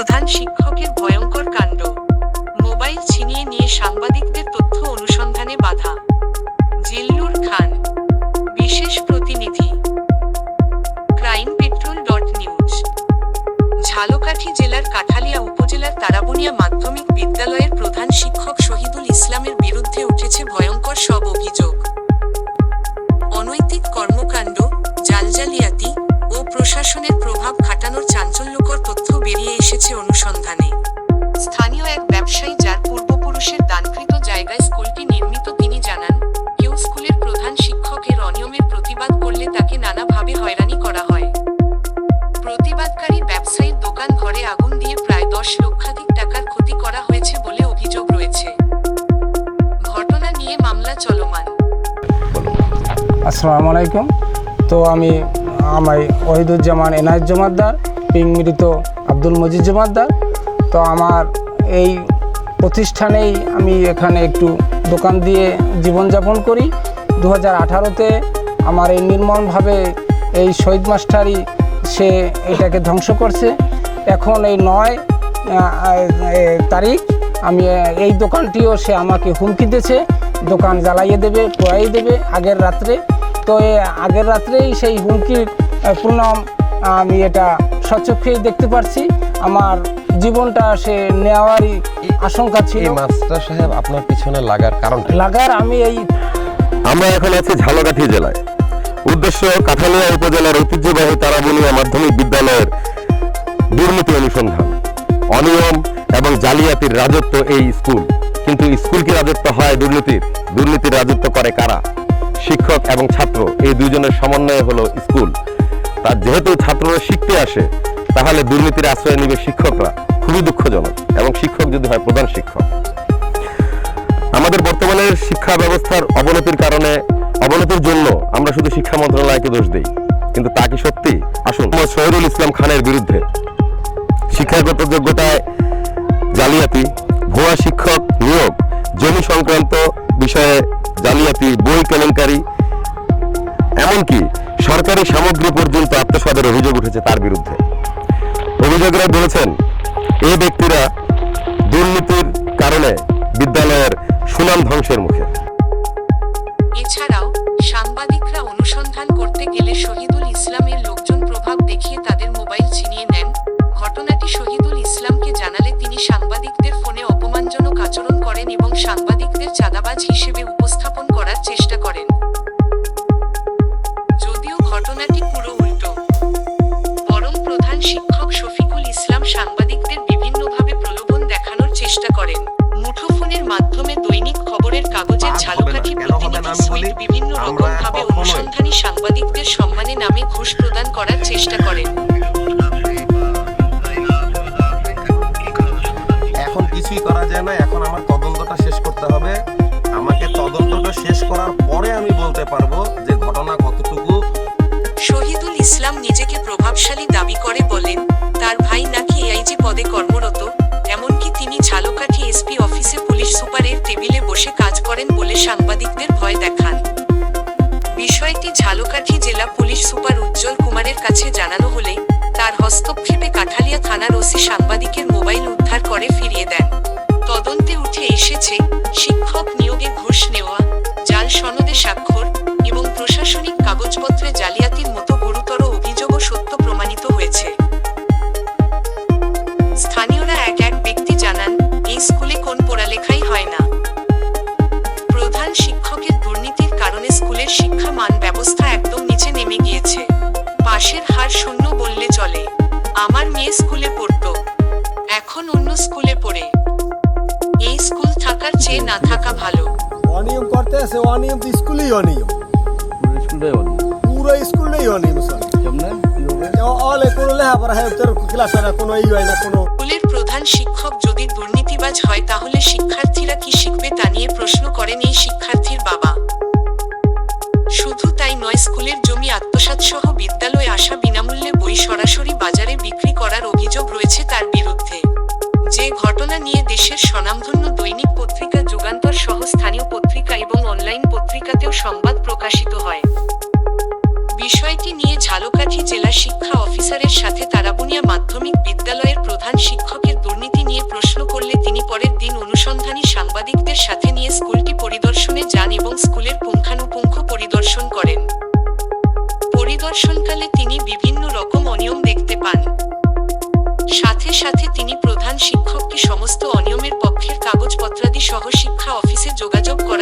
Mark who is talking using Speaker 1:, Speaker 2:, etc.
Speaker 1: প্রধান শিক্ষকের ভয়ঙ্কর কাণ্ড। মোবাইল ছিনিয়ে নিয়ে সাংবাদিকদের তথ্য অনুসন্ধানে বাধা। জিল্লুর খান, বিশেষ প্রতিনিধি। Crime patrol dot news. Jhalakathi জেলার কাঠালিয়া উপজেলার তারাবুনিয়া মাধ্যমিক বিদ্যালয়ের প্রধান শিক্ষক শহীদুল ইসলামের বিরুদ্ধে উঠেছে ভয়ঙ্কর সব অভিযোগ।
Speaker 2: আসসালামু আলাইকুম তো আমি আমার ওহিদুজ্জামান এনায়েত জমাদ্দার, পিং মৃত আব্দুল মজিদ জমাদ্দার। তো আমার এই প্রতিষ্ঠানেই আমি এখানে একটু দোকান দিয়ে জীবনযাপন করি। দু হাজার আঠারোতে আমার এই নির্মমভাবে এই শহীদ মাস্টারই সে এটাকে ধ্বংস করছে। এখন এই নয় তারিখ আমি এই দোকানটিও সে আমাকে হুমকি দিয়েছে। দোকান জ্বালাইয়ে দেবে, পোড়াইয়ে দেবে, আগের রাত্রে তো এ আগের রাত্রেই সেই হুমকির পূর্ণাম আমি এটা সচক্ষেই দেখতে পারছি। আমার জীবনটা সে নেওয়ারই আশঙ্কা ছিল।
Speaker 3: মাস্টার সাহেব আপনার পিছনে লাগার কারণ
Speaker 2: লাগার আমি এই
Speaker 3: আমরা এখন আছি ঝালকাঠি জেলায়। উদ্দেশ্য কাঠালিয়া উপজেলার ঐতিহ্যবাহী তারাবুনিয়া মাধ্যমিক বিদ্যালয়ের দুর্নীতি অনুসন্ধান অনিয়ম এবং জালিয়াতির রাজত্ব এই স্কুল। কিন্তু স্কুল কি রাজত্ব হয় দুর্নীতির? দুর্নীতির রাজত্ব করে কারা? শিক্ষক এবং ছাত্র, এই দুজনের সমন্বয়ে হলো স্কুল। তার যেহেতু ছাত্ররা শিখতে আসে, তাহলে দুর্নীতির আশ্রয় নেবে শিক্ষকরা। খুবই দুঃখজনক এবং শিক্ষক যদি হয় প্রধান শিক্ষক। আমাদের বর্তমানের শিক্ষা ব্যবস্থার অবনতির কারণে, অবনতির জন্য আমরা শুধু শিক্ষা মন্ত্রণালয়কে দোষ দিই। কিন্তু তা কি সত্যি? আসুন। শহীদুল ইসলাম খানের বিরুদ্ধে শিক্ষাগত যোগ্যতায় জালিয়াতি, ভুয়া শিক্ষক নিয়োগ, জমি সংক্রান্ত কেলেঙ্কারি। এমনকি সরকারি সামগ্রী পর্যন্ত আত্মসাদের অভিযোগ উঠেছে তার বিরুদ্ধে। অভিযোগরা বলেছেন, এই ব্যক্তিরা দুর্নীতির কারণে বিদ্যালয়ের সুনাম ধ্বংসের মুখে।
Speaker 1: এছাড়াও সাংবাদিকরা অনুসন্ধান করতে গেলে শহীদুল ইসলামের লোকজন প্রভাব দেখিয়ে তাদের মোবাইল ছিনিয়ে নেন। ঘটনাটি শহীদুল ইসলামকে জানালে তিনি সাংবাদিকদের ফোনে অপমানজনক আচরণ করেন এবং সাংবাদিকদের চাঁদাবাজ হিসেবে করার চেষ্টা করেন। যদিও ঘটনাটি পুরো উল্টো। বরং প্রধান শিক্ষক শফিকুল ইসলাম সাংবাদিকদের বিভিন্নভাবে প্রলোভন দেখানোর চেষ্টা করেন। মুঠোফোনের মাধ্যমে দৈনিক খবরের কাগজের ঝালকাঠি প্রতিনিধি সুইট বিভিন্ন রকমভাবে অনুসন্ধানী সাংবাদিকদের সম্মানে নামে ঘুষ প্রদান করার চেষ্টা করেন।
Speaker 4: করার পরে আমি বলতে পারব যে ঘটনা কতটুকু।
Speaker 1: শহীদুল ইসলাম নিজেকে প্রভাবশালী দাবি করে বলেন, তার ভাই নাকি এআইজি পদে কর্মরত, এমনকি তিনি ঝালকাঠি এসপি অফিসে পুলিশ সুপারের টেবিলে বসে কাজ করেন বলে সাংবাদিকদের ভয় দেখান। বিষয়টি ঝালকাঠি জেলা পুলিশ সুপার উজ্জ্বল কুমারের কাছে জানানো হলে তার হস্তক্ষেপে কাঠালিয়া থানার ওসি সাংবাদিকের মোবাইল উদ্ধার করে ফিরিয়ে দেন।
Speaker 5: আছে অনিয়ম তো স্কুলেই অনিয়ম। পুরো স্কুলেই অনিয়ম। স্যার।
Speaker 6: কেমনে?
Speaker 5: অলে কোনো লেখাপড়া হয় তোর ক্লাস হয় না কোনো ই হয় না কোনো
Speaker 1: স্কুলের প্রধান শিক্ষক যদি দুর্নীতিবাজ হয় তাহলে শিক্ষার্থীরা কি শিখবে তা নিয়ে প্রশ্ন করেন এই শিক্ষার্থীর বাবা। পত্রিকাতেও সংবাদ প্রকাশিত হয়। বিষয়টি নিয়ে ঝালকাঠি জেলা শিক্ষা অফিসারের সাথে তারাবুনিয়া মাধ্যমিক বিদ্যালয়ের প্রধান শিক্ষকের দুর্নীতি নিয়ে প্রশ্ন করলে তিনি পরের দিন অনুসন্ধানী সাংবাদিকদের সাথে নিয়ে স্কুলটি পরিদর্শনে যান এবং স্কুলের পুঙ্খানুপুঙ্খ পরিদর্শন করেন। পরিদর্শনকালে তিনি বিভিন্ন রকম অনিয়ম দেখতে পান। সাথে সাথে তিনি প্রধান শিক্ষককে সমস্ত অনিয়মের পক্ষের কাগজপত্রাদি সহ শিক্ষা অফিসে যোগাযোগ করার